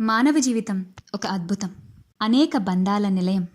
మానవ జీవితం ఒక అద్భుతం. అనేక బంధాల నిలయం.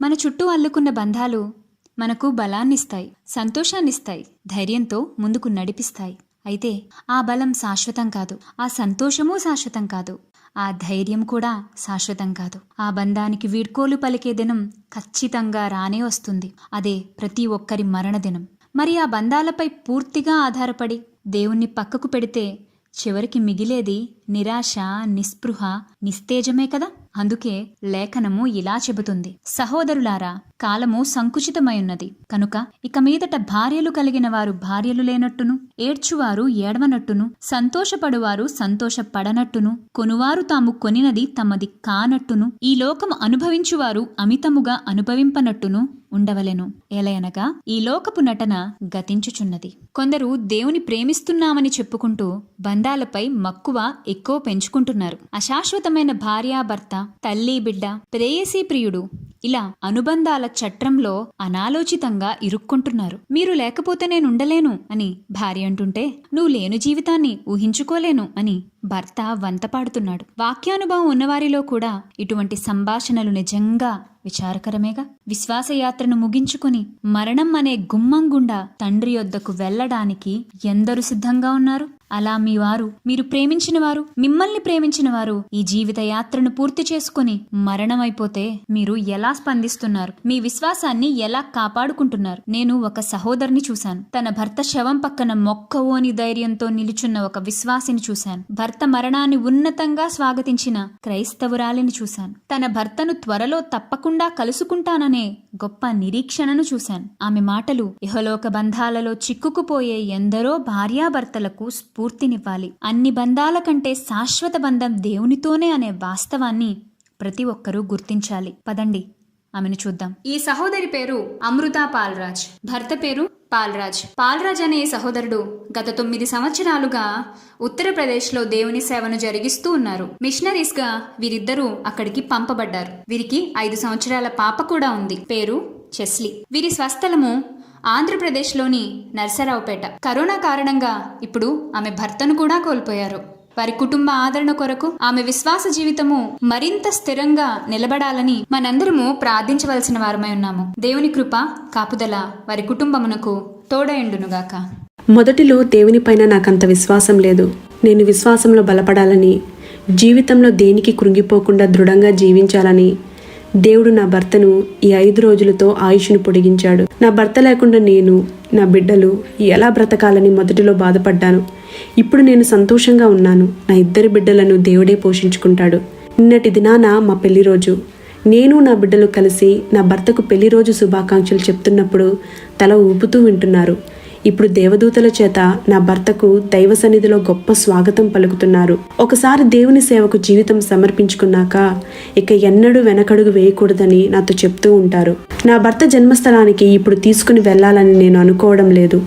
మన చుట్టూ అల్లుకున్న బంధాలు మనకు బలాన్నిస్తాయి సంతోషాన్నిస్తాయి ధైర్యంతో ముందుకు నడిపిస్తాయి. అయితే ఆ బలం శాశ్వతం కాదు ఆ సంతోషము శాశ్వతం కాదు ఆ ధైర్యం కూడా శాశ్వతం కాదు. ఆ బంధానికి వీడ్కోలు పలికే దినం ఖచ్చితంగా రానే వస్తుంది. అదే ప్రతి ఒక్కరి మరణ దినం. మరి ఆ బంధాలపై పూర్తిగా ఆధారపడి దేవుణ్ణి పక్కకు పెడితే చివరికి మిగిలేది నిరాశ నిస్పృహ నిస్తేజమే కదా? అందుకే లేఖనము ఇలా చెబుతుంది. సహోదరులారా కాలము సంకుచితమైయున్నది. కనుక ఇక మీదట భార్యలు కలిగిన వారు భార్యలు లేనట్టును ఏడ్చువారు ఏడవనట్టును సంతోషపడువారు సంతోషపడనట్టును కొనువారు తాము కొనినది తమది కానట్టును ఈ లోకము అనుభవించువారు అమితముగా అనుభవింపనట్టును ఉండవలెను. ఏలయనగా ఈ లోకపు నటన గతించుచున్నది. కొందరు దేవుని ప్రేమిస్తున్నామని చెప్పుకుంటూ బంధాలపై మక్కువ ఎక్కువ పెంచుకుంటున్నారు. అశాశ్వతమైన భార్యాభర్త తల్లి బిడ్డ ప్రేయసీ ప్రియుడు ఇలా అనుబంధాల చట్రంలో అనాలోచితంగా ఇరుక్కుంటున్నారు. మీరు లేకపోతే నేను ఉండలేను అని భార్య అంటుంటే నువ్వు లేను జీవితాన్ని ఊహించుకోలేను అని భర్త వంతపాడుతున్నాడు. వాక్యానుభవం ఉన్నవారిలో కూడా ఇటువంటి సంభాషణలు నిజంగా విచారకరమేగా. విశ్వాసయాత్రను ముగించుకుని మరణం అనే గుమ్మం గుండా తండ్రి యొద్దకు వెళ్ళడానికి ఎందరు సిద్ధంగా ఉన్నారు? అలా మీ వారు మీరు ప్రేమించిన వారు మిమ్మల్ని ప్రేమించిన వారు ఈ జీవిత యాత్రను పూర్తి చేసుకుని మరణమైపోతే మీరు ఎలా స్పందిస్తున్నారు? మీ విశ్వాసాన్ని ఎలా కాపాడుకుంటున్నారు? నేను ఒక సహోదరిని చూశాను. తన భర్త శవం పక్కన మొక్కవోని ధైర్యంతో నిలుచున్న ఒక విశ్వాసిని చూశాను. భర్త మరణాన్ని ఉన్నతంగా స్వాగతించిన క్రైస్తవురాలిని చూశాను. తన భర్తను త్వరలో తప్పకుండా కలుసుకుంటాననే గొప్ప నిరీక్షణను చూశాను. ఆమె మాటలు ఇహలోక బంధాలలో చిక్కుకుపోయే ఎందరో భార్యాభర్తలకు స్ఫూర్తినివ్వాలి. అన్ని బంధాల కంటే శాశ్వత బంధం దేవునితోనే అనే వాస్తవాన్ని ప్రతి ఒక్కరూ గుర్తించాలి. పదండి ఆమెను చూద్దాం. ఈ సహోదరి పేరు అమృత పాల్రాజ్. భర్త పేరు పాల్రాజ్. పాల్రాజ్ అనే సహోదరుడు గత తొమ్మిది సంవత్సరాలుగా ఉత్తరప్రదేశ్లో దేవుని సేవను జరిగిస్తూ ఉన్నారు. మిషనరీస్గా వీరిద్దరూ అక్కడికి పంపబడ్డారు. వీరికి ఐదు సంవత్సరాల పాప కూడా ఉంది. పేరు చెస్లీ. వీరి స్వస్థలము ఆంధ్రప్రదేశ్లోని నర్సరావుపేట. కరోనా కారణంగా ఇప్పుడు ఆమె భర్తను కూడా కోల్పోయారు. వారి కుటుంబ ఆదరణ కొరకు ఆమె విశ్వాస జీవితము మరింత స్థిరంగా నిలబడాలని మనందరము ప్రార్థించవలసిన వారమై ఉన్నాము. దేవుని కృప కాపుదల వారి కుటుంబమునకు తోడయండునుగాక. మొదటిలో దేవునిపైన నాకంత విశ్వాసం లేదు. నేను విశ్వాసంలో బలపడాలని జీవితంలో దేనికి కృంగిపోకుండా దృఢంగా జీవించాలని దేవుడు నా భర్తను ఈ ఐదు రోజులతో ఆయుష్ను పొడిగించాడు. నా భర్త లేకుండా నేను నా బిడ్డలు ఎలా బ్రతకాలని మొదటిలో బాధపడ్డాను. ఇప్పుడు నేను సంతోషంగా ఉన్నాను. నా ఇద్దరు బిడ్డలను దేవుడే పోషించుకుంటాడు. నిన్నటి దినాన మా పెళ్ళి రోజు. నేను నా బిడ్డలు కలిసి నా భర్తకు పెళ్ళి రోజు శుభాకాంక్షలు చెప్తున్నప్పుడు తల ఊపుతూ వింటున్నారు. ఇప్పుడు దేవదూతల చేత నా భర్తకు దైవ సన్నిధిలో గొప్ప స్వాగతం పలుకుతున్నారు. ఒకసారి దేవుని సేవకు జీవితం సమర్పించుకున్నాక ఇక ఎన్నడూ వెనకడుగు వేయకూడదని నాతో చెప్తూ ఉంటారు. నా భర్త జన్మస్థలానికి ఇప్పుడు తీసుకుని వెళ్ళాలని నేను అనుకోవడం లేదు.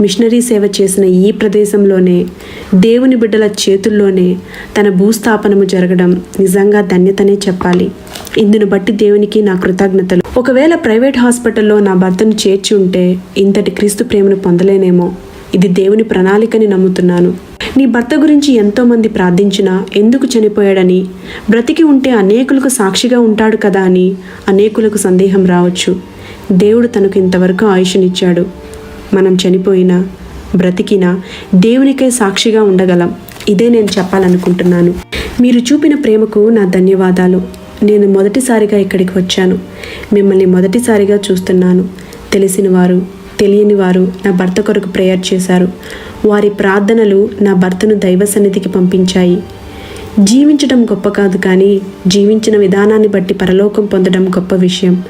మిషనరీ సేవ చేసిన ఈ ప్రదేశంలోనే దేవుని బిడ్డల చేతుల్లోనే తన భూస్థాపనము జరగడం నిజంగా ధన్యతనే చెప్పాలి. ఇందును బట్టి దేవునికి నా కృతజ్ఞతలు. ఒకవేళ ప్రైవేట్ హాస్పిటల్లో నా భర్తను చేర్చి ఉంటే ఇంతటి క్రీస్తు ప్రేమను పొందలేనేమో. ఇది దేవుని ప్రణాళికని నమ్ముతున్నాను. నీ భర్త గురించి ఎంతోమంది ప్రార్థించినా ఎందుకు చనిపోయాడని బ్రతికి ఉంటే అనేకులకు సాక్షిగా ఉంటాడు కదా అని అనేకులకు సందేహం రావచ్చు. దేవుడు తనకు ఇంతవరకు ఆయుష్నిచ్చాడు. మనం చనిపోయినా బ్రతికినా దేవునికే సాక్షిగా ఉండగలం. ఇదే నేను చెప్పాలనుకుంటున్నాను. మీరు చూపిన ప్రేమకు నా ధన్యవాదాలు. నేను మొదటిసారిగా ఇక్కడికి వచ్చాను. మిమ్మల్ని మొదటిసారిగా చూస్తున్నాను. తెలిసిన వారు తెలియని వారు నా భర్త కొరకు ప్రేయర్ చేశారు. వారి ప్రార్థనలు నా భర్తను దైవ సన్నిధికి పంపించాయి. జీవించడం గొప్ప కాదు కానీ జీవించిన విధానాన్ని బట్టి పరలోకం పొందడం గొప్ప విషయం.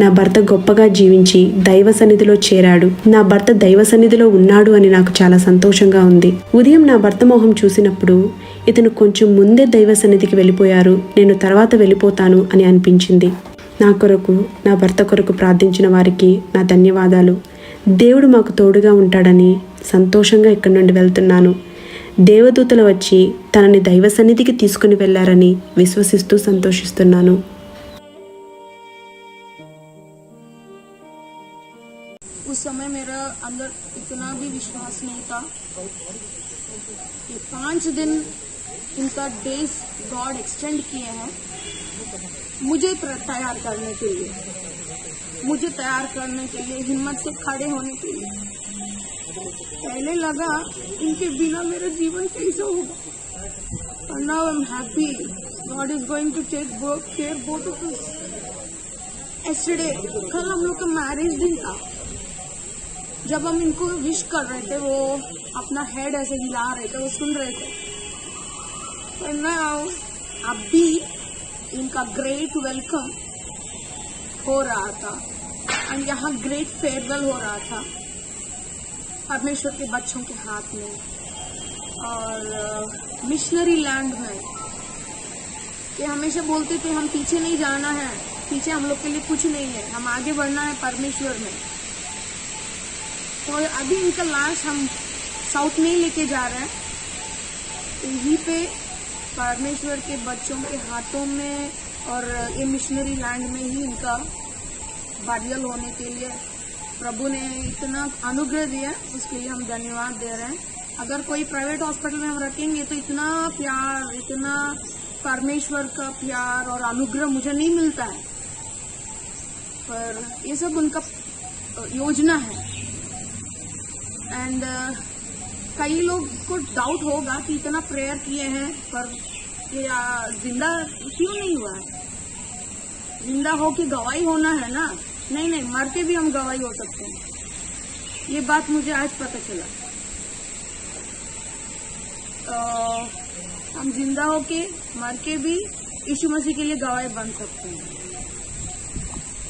నా భర్త గొప్పగా జీవించి దైవ సన్నిధిలో చేరాడు. నా భర్త దైవ సన్నిధిలో ఉన్నాడు అని నాకు చాలా సంతోషంగా ఉంది. ఉదయం నా భర్త మొహం చూసినప్పుడు ఇతను కొంచెం ముందే దైవ సన్నిధికి వెళ్ళిపోయారు నేను తర్వాత వెళ్ళిపోతాను అని అనిపించింది నా కొరకు నా భర్త కొరకు ప్రార్థించిన వారికి నా ధన్యవాదాలు దేవుడు మాకు తోడుగా ఉంటాడని సంతోషంగా ఇక్కడి నుండి వెళ్తున్నాను దేవదూతలు వచ్చి తనని దైవ సన్నిధికి తీసుకుని వెళ్లారని విశ్వసిస్తూ సంతోషిస్తున్నాను उस समय मेरा अंदर इतना भी विश्वास नहीं था कि पांच दिन इनका डेज़ गॉड एक्सटेंड किए हैं मुझे तैयार करने के लिए। मुझे तैयार करने के लिए, हिम्मत से खड़े होने के लिए। पहले लगा इनके बिना मेरा जीवन कैसे होगा? और now I am happy God is going to take care both of yesterday कल हम लोग का मैरिज दिन था। जब हम इनको विश कर रहे थे, वो अपना हेड ऐसे हिला रहे थे, वो सुन रहे थे। तो नाउ अभी इनका ग्रेट वेलकम हो रहा था और यहाँ ग्रेट फेयरवेल हो रहा था परमेश्वर के बच्चों के हाथ में और मिशनरी लैंड में ये हमेशा बोलते थे हम पीछे नहीं जाना है पीछे हम लोग के लिए कुछ नहीं है हम आगे बढ़ना है परमेश्वर में तो अभी इनका लास्ट हम साउथ में ही लेके जा रहे हैं यहीं पे परमेश्वर के बच्चों के हाथों में और ये मिशनरी लैंड में ही इनका बारियल होने के लिए प्रभु ने इतना अनुग्रह दिया उसके लिए हम धन्यवाद दे रहे हैं। अगर कोई प्राइवेट हॉस्पिटल में हम रखेंगे तो इतना प्यार, इतना परमेश्वर का प्यार और अनुग्रह मुझे नहीं मिलता है। पर ये सब उनका योजना है। एंड कई लोग को डाउट होगा कि इतना प्रेयर किए हैं पर ज़िंदा क्यों नहीं हुआ है? ज़िंदा हो के गवाही होना है ना? नहीं नहीं मर के भी हम गवाही हो सकते हैं। ये बात मुझे आज पता चला। अ, हम ज़िंदा होके मर के भी यीशु मसीह के लिए गवाही बन सकते हैं।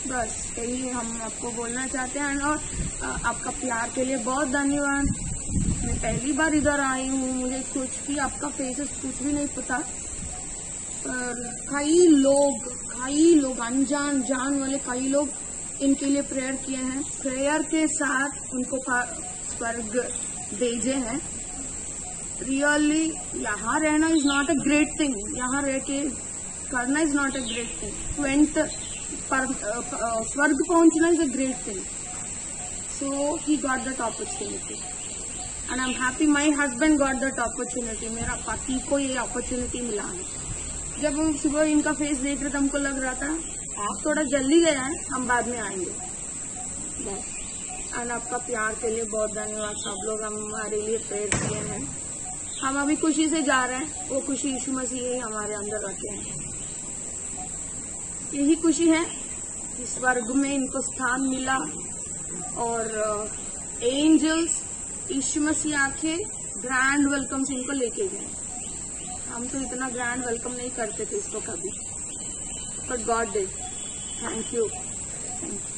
बस यही हम आपको बोलना चाहते हैं। और आपका प्यार के लिए बहुत धन्यवाद। पहली बार इधर आई हूँ, मुझे कुछ भी, आपका फेसेस कुछ भी नहीं पता। पर कई लोग कई लोग, अनजान, जान वाले कई लोग इनके लिए प्रेयर किए हैं। प्रेयर के साथ उनको स्वर्ग भेजे हैं। रियली यहाँ रहना is not a great thing यहाँ रह के करना is not a great thing ट्वेंट स्वर्ग पहुँचना is a great thing so he got that opportunity and I am happy my husband got that opportunity मेरा पति को ये अपॉर्चुनिटी मिला है। जब हम सुबह इनका फेस देख रहे थे, हमको लग रहा था, आप थोड़ा जल्दी गए हैं, हम बाद में आएँगे। बस। एंड आपका प्यार के लिए बहुत धन्यवाद। सब लोग हमारे लिए प्रेयर किए हैं। हम अभी खुशी से जा रहे हैं। वो खुशी यीशु मसीह ही हमारे अंदर रखे हैं। यही खुशी है, इस वर्ग में इनको स्थान मिला। और एंजल्स यीशु मसीह आके ग्रैंड वेलकम से इनको लेके गए। हम तो इतना ग्रैंड वेलकम नहीं करते थे इसको कभी। But God day thank you thank you